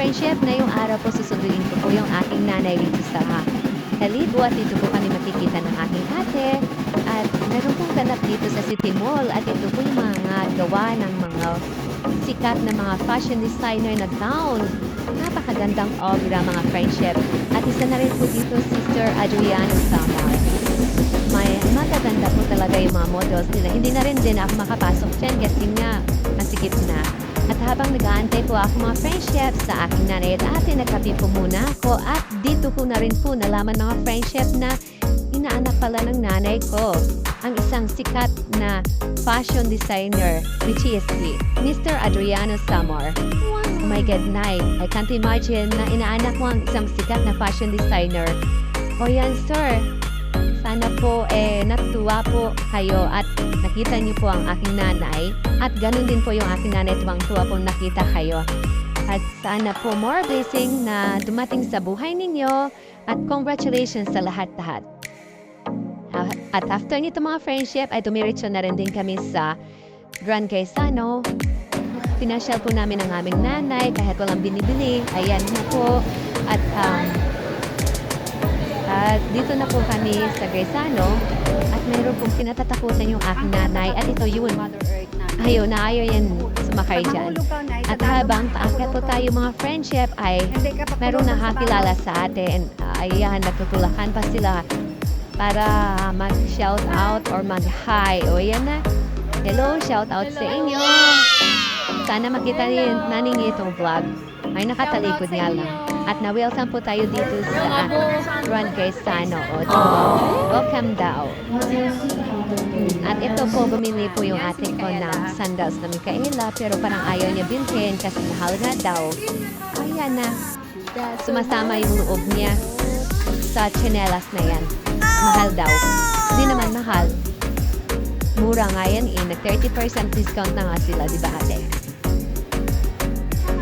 friendship, ngayong araw po susunduin ko po yung aking nanay dito sa Kalibo at dito po kami makikita ng aking ate. At meron pong ganap dito sa City Mall at ito po yung mga gawa ng mga sikat na mga fashion designer na gown. Napakagandang obra mga friendship. At isa na rin po dito Sister Adriana Samar. May magaganda po talaga yung mga models nila. Hindi na rin din ako makapasok dyan kasi nga masikip na. At habang nag-aantay po ako mga friendship sa aking nanay at ate, nagkape po muna ako at dito ko na rin po nalaman mga friendship na inaanak pala ng nanay ko ang isang sikat na fashion designer which is si Mr. Adriano Samar. Oh my God, Nay, I can't imagine na inaanak mo ang isang sikat na fashion designer. O yan, sir, sana po eh natuwa po kayo at nakita niyo po ang aking nanay at ganun din po yung aking nanay tuwang tuwa po nakita kayo. At sana po more blessing na dumating sa buhay ninyo at congratulations sa lahat-lahat. Ah, At after nito mga friendship ay tumiritso na rin din kami sa Grand Quezano. Pinasyal po namin ang aming nanay kahit walang binibili. Ayan na po. At um, at dito na po kami sa Gresano at mayroon pong kinatatakutan yung aking nanay at ito yun. Ayaw na ayaw yan sumakay dyan. At habang paakyat po tayo mga friendship ay merong nakakilala sa atin. Ayan, nagtutulakan pa sila para mag-shout out or mag-hi. O yan na. Hello, shout out sa inyo. Sana makita rin nanin niyo itong vlog. Ay nakatalikod nga lang. At na-welcome po tayo dito sa Juan Quezano. O, welcome daw. At ito po, bumili po yung ate ko ng sandals na Micaela pero parang ayaw niya bilhin kasi mahal nga daw. Ayan na. Sumasama yung loob niya sa tsinelas na yan. Mahal daw. Hindi naman mahal. Mura nga yan eh. Nag-30% discount na nga sila, di ba ate?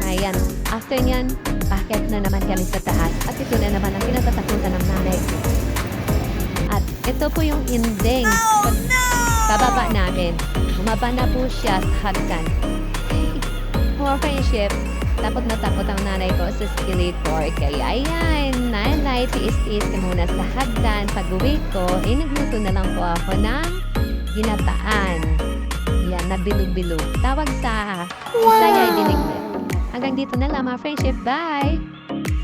Ayan. After nyan, packet na naman kami sa taas. At ito na naman ang kinatatakutan ng nanay. At ito po yung inding. Pag bababa namin, bumaba na po siya sa hagdan. More friendship. Takot na takot ang nanay ko sa escalator. Kaya ayan, nanay, tiis-tiis ka muna sa hagdan. Pag uwi ko, eh, nagluto na lang po ako ng ginataan. Yan, na bilog-bilog. Tawag sa wow. Isaya Dinig. Hanggang dito na lang mga friendship. Bye!